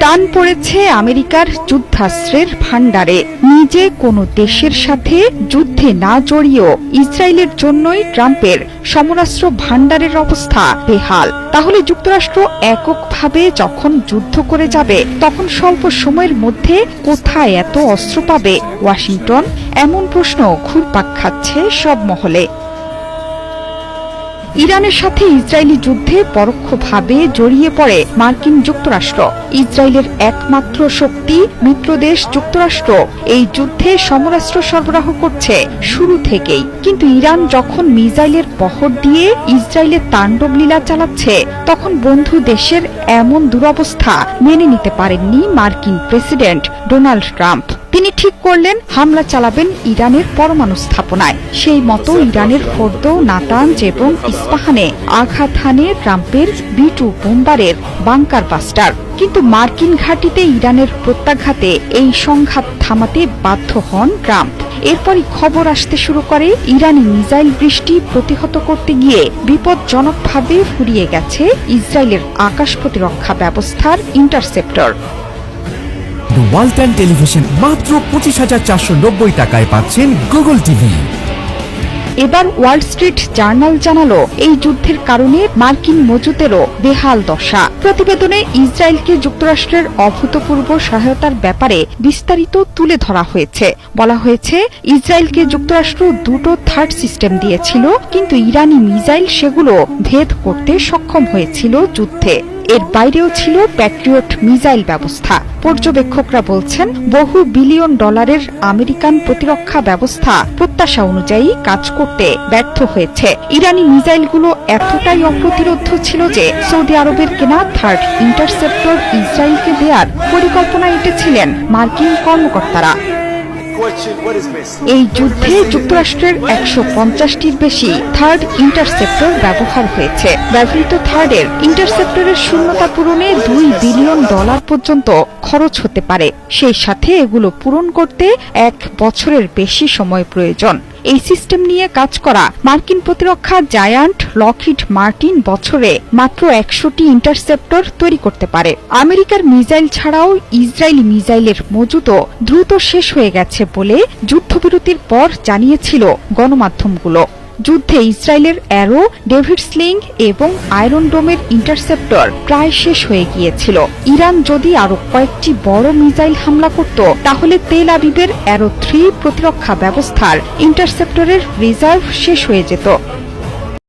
টান পড়েছে আমেরিকার যুদ্ধাস্ত্রের ভাণ্ডারে। নিজে কোনো দেশের সাথে যুদ্ধে না জড়িয়েও ইসরায়েলের জন্যই ট্রাম্পের সমরাস্ত্র ভাণ্ডারের অবস্থা বেহাল। তাহলে যুক্তরাষ্ট্র এককভাবে যখন যুদ্ধ করে যাবে, তখন স্বল্প সময়ের মধ্যে কোথায় এত অস্ত্র পাবে? ওয়াশিংটন? এমন প্রশ্ন ঘুরপাক খাচ্ছে সব মহলে। ইরানের সাথে ইসরায়েলি যুদ্ধে পরোক্ষভাবে জড়িয়ে পড়ে মার্কিন যুক্তরাষ্ট্র। ইসরায়েলের একমাত্র শক্তি মিত্রদেশ যুক্তরাষ্ট্র। এই যুদ্ধে সমরাস্ত্র সরবরাহ করছে শুরু থেকেই। কিন্তু ইরান যখন মিসাইলের পহর দিয়ে ইসরায়েলের তাণ্ডব লীলা চালাচ্ছে, তখন বন্ধু দেশের এমন দুরবস্থা মেনে নিতে পারেননি মার্কিন প্রেসিডেন্ট ডোনাল্ড ট্রাম্প। তিনি ঠিক করলেন, হামলা চালাবেন ইরানের পরমাণু স্থাপনায়। সেই মতো ইরানের ফোর্দ নাতাঞ্জ এবং ইস্পাহানে আঘাত হানে ট্রাম্পের বি টু বোম্বারের বাংকার বাস্টার। কিন্তু মার্কিন ঘাঁটিতে ইরানের প্রত্যাঘাতে এই সংঘাত থামাতে বাধ্য হন ট্রাম্প। এরপরই খবর আসতে শুরু করে, ইরানি মিসাইল বৃষ্টি প্রতিহত করতে গিয়ে বিপজ্জনকভাবে ফুরিয়ে গেছে ইসরায়েলের আকাশ প্রতিরক্ষা ব্যবস্থার ইন্টারসেপ্টর। ওয়ালটন টেলিভিশন মাত্র পঁচিশ হাজার চারশো নব্বই টাকায় পাচ্ছেন গুগল টিভি এবার ওয়াল স্ট্রিট জার্নাল জানালো, এই যুদ্ধের কারণে মার্কিন মজুতেরও বেহাল দশা। প্রতিবেদনে ইসরায়েলকে যুক্তরাষ্ট্রের অভূতপূর্ব সহায়তার ব্যাপারে বিস্তারিত তুলে ধরা হয়েছে। বলা হয়েছে, ইসরায়েলকে যুক্তরাষ্ট্র দুটো থার্ড সিস্টেম দিয়েছিল, কিন্তু ইরানি মিসাইল সেগুলো ভেদ করতে সক্ষম হয়েছিল যুদ্ধে। এর বাইরেও ছিল প্যাট্রিয়ট মিসাইল ব্যবস্থা। পর্যবেক্ষকরা বলছেন, বহু বিলিয়ন ডলারের আমেরিকান প্রতিরক্ষা ব্যবস্থা প্রত্যাশা অনুযায়ী কাজ করতে ব্যর্থ হয়েছে। ইরানি মিসাইলগুলো এতটাই অপ্রতিরোধ ছিল যে সৌদি আরবের কেনা থার্ড ইন্টারসেপ্টর ইসরায়েলকে দেওয়ার পরিকল্পনা এঁটেছিলেন মার্কিন কর্মকর্তারা। এই যুদ্ধে যুক্তরাষ্ট্রের একশো পঞ্চাশটির বেশি থার্ড ইন্টারসেপ্টর ব্যবহার হয়েছে। ব্যবহৃত থার্ডের ইন্টারসেপ্টরের শূন্যতা পূরণে দুই বিলিয়ন ডলার পর্যন্ত খরচ হতে পারে। সেই সাথে এগুলো পূরণ করতে এক বছরের বেশি সময় প্রয়োজন। এই সিস্টেম নিয়ে কাজ করা মার্কিন প্রতিরক্ষা জায়ান্ট লকহিড মার্টিন বছরে মাত্র একশোটি ইন্টারসেপ্টর তৈরি করতে পারে। আমেরিকার মিসাইল ছাড়াও ইসরায়েলি মিসাইলের মজুতও দ্রুত শেষ হয়ে গেছে বলে যুদ্ধবিরতির পর জানিয়েছিল গণমাধ্যমগুলো। যুদ্ধে ইসরায়েলের অ্যারো, ডেভিড স্লিং এবং আয়রন ডোমের ইন্টারসেপ্টর প্রায় শেষ হয়ে গিয়েছিল। ইরান যদি আরও কয়েকটি বড় মিসাইল হামলা করত, তাহলে তেল আবিবের অ্যারো থ্রি প্রতিরক্ষা ব্যবস্থার ইন্টারসেপ্টরের রিজার্ভ শেষ হয়ে যেত।